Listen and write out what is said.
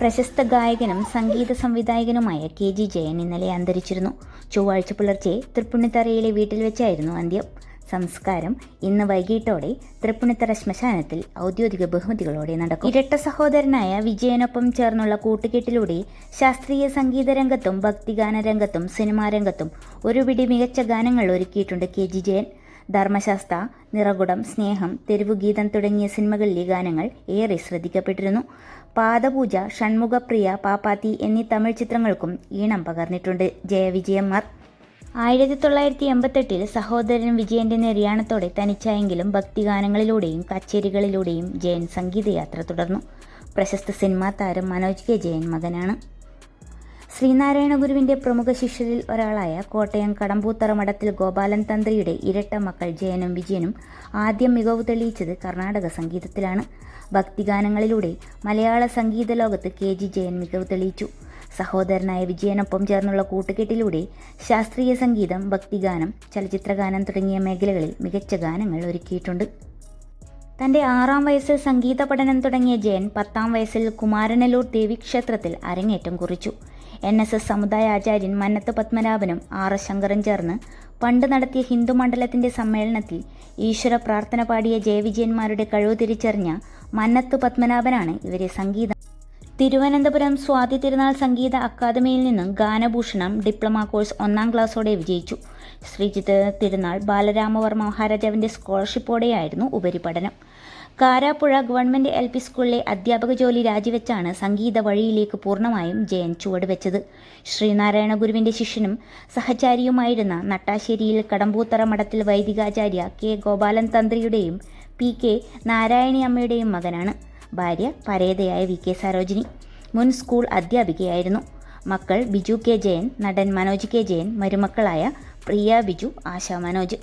പ്രശസ്ത ഗായകനും സംഗീത സംവിധായകനുമായ കെ ജി ജയൻ ഇന്നലെ അന്തരിച്ചിരുന്നു. ചൊവ്വാഴ്ച പുലർച്ചെ തൃപ്പുണിത്തറയിലെ വീട്ടിൽ വെച്ചായിരുന്നു അന്ത്യം. സംസ്കാരം ഇന്ന് വൈകിട്ടോടെ തൃപ്പുണിത്തറ ശ്മശാനത്തിൽ ഔദ്യോഗിക ബഹുമതികളോടെ നടക്കും. ഇരട്ട സഹോദരനായ വിജയനൊപ്പം ചേർന്നുള്ള കൂട്ടുകെട്ടിലൂടെ ശാസ്ത്രീയ സംഗീത രംഗത്തും ഭക്തിഗാന രംഗത്തും സിനിമാ രംഗത്തും ഒരുപിടി മികച്ച ഗാനങ്ങൾ ഒരുക്കിയിട്ടുണ്ട് കെ ജി ജയൻ. ധർമ്മശാസ്ത്ര നിറകുടം സ്നേഹം തെരുവുഗീതം തുടങ്ങിയ സിനിമകളിലെ ഗാനങ്ങൾ ഏറെ ശ്രദ്ധിക്കപ്പെട്ടിരുന്നു. പാദപൂജ ഷൺമുഖപ്രിയ പാപ്പാത്തി എന്നീ തമിഴ് ചിത്രങ്ങൾക്കും ഈണം പകർന്നിട്ടുണ്ട്. ജയവിജയന്മാർ. ആയിരത്തി തൊള്ളായിരത്തി എൺപത്തെട്ടിൽ സഹോദരൻ വിജയന്റെ നിര്യാണത്തോടെ തനിച്ചായെങ്കിലും ഭക്തിഗാനങ്ങളിലൂടെയും കച്ചേരികളിലൂടെയും ജയൻ സംഗീതയാത്ര തുടർന്നു. പ്രശസ്ത സിനിമാ താരം മനോജ് കെ. ജയൻ മകനാണ്. ശ്രീനാരായണ ഗുരുവിന്റെ പ്രമുഖ ശിഷ്യരിൽ ഒരാളായ കോട്ടയം കടമ്പൂത്തറ മഠത്തിൽ ഗോപാലൻ തന്ത്രിയുടെ ഇരട്ട മക്കൾ ജയനും വിജയനും ആദ്യം മികവ് തെളിയിച്ചത് കർണാടക സംഗീതത്തിലാണ്. ഭക്തിഗാനങ്ങളിലൂടെ മലയാള സംഗീത ലോകത്ത് കെ. ജി. ജയൻ മികവ് തെളിയിച്ചു. സഹോദരനായ വിജയനൊപ്പം ചേർന്നുള്ള കൂട്ടുകെട്ടിലൂടെ ശാസ്ത്രീയ സംഗീതം ഭക്തിഗാനം ചലച്ചിത്രഗാനം തുടങ്ങിയ മേഖലകളിൽ മികച്ച ഗാനങ്ങൾ ഒരുക്കിയിട്ടുണ്ട്. തന്റെ ആറാം വയസ്സിൽ സംഗീത പഠനം തുടങ്ങിയ ജയൻ പത്താം വയസ്സിൽ കുമാരനല്ലൂർ ദേവീക്ഷേത്രത്തിൽ അരങ്ങേറ്റം കുറിച്ചു. എൻ എസ് എസ് സമുദായ ആചാര്യൻ മന്നത്ത് പത്മനാഭനും ആർ എസ് ശങ്കറും ചേർന്ന് പണ്ട് നടത്തിയ ഹിന്ദു മണ്ഡലത്തിന്റെ സമ്മേളനത്തിൽ ഈശ്വര പ്രാർത്ഥന പാടിയ ജയവിജയന്മാരുടെ കഴിവ് തിരിച്ചറിഞ്ഞ മന്നത്ത് പത്മനാഭനാണ് ഇവരെ സംഗീതം തിരുവനന്തപുരം സ്വാതി തിരുനാൾ സംഗീത അക്കാദമിയിൽ നിന്നും ഗാനഭൂഷണം ഡിപ്ലോമ കോഴ്സ് ഒന്നാം ക്ലാസ്സോടെ വിജയിച്ചു. ശ്രീജിത്ത് തിരുനാൾ ബാലരാമവർമ്മ മഹാരാജാവിന്റെ സ്കോളർഷിപ്പോടെയായിരുന്നു ഉപരിപഠനം. കാരാപ്പുഴ ഗവൺമെന്റ് എൽ പി സ്കൂളിലെ അധ്യാപക ജോലി രാജിവെച്ചാണ് സംഗീത വഴിയിലേക്ക് പൂർണമായും ജയൻ ചുവടുവെച്ചത് ശ്രീനാരായണ ഗുരുവിന്റെ ശിഷ്യനും സഹചാരിയുമായിരുന്ന നട്ടാശ്ശേരിയിൽ കടമ്പൂത്തറ മഠത്തിൽ വൈദികാചാര്യ കെ ഗോപാലൻ തന്ത്രിയുടെയും പി കെ നാരായണി അമ്മയുടെയും മകനാണ്. ഭാര്യ പരേതയായ വി കെ സരോജിനി മുൻ സ്കൂൾ അധ്യാപികയായിരുന്നു. മക്കൾ ബിജു കെ ജയൻ നടൻ മനോജ് കെ ജയൻ മരുമക്കളായ പ്രിയ ബിജു ആശ മനോജ്.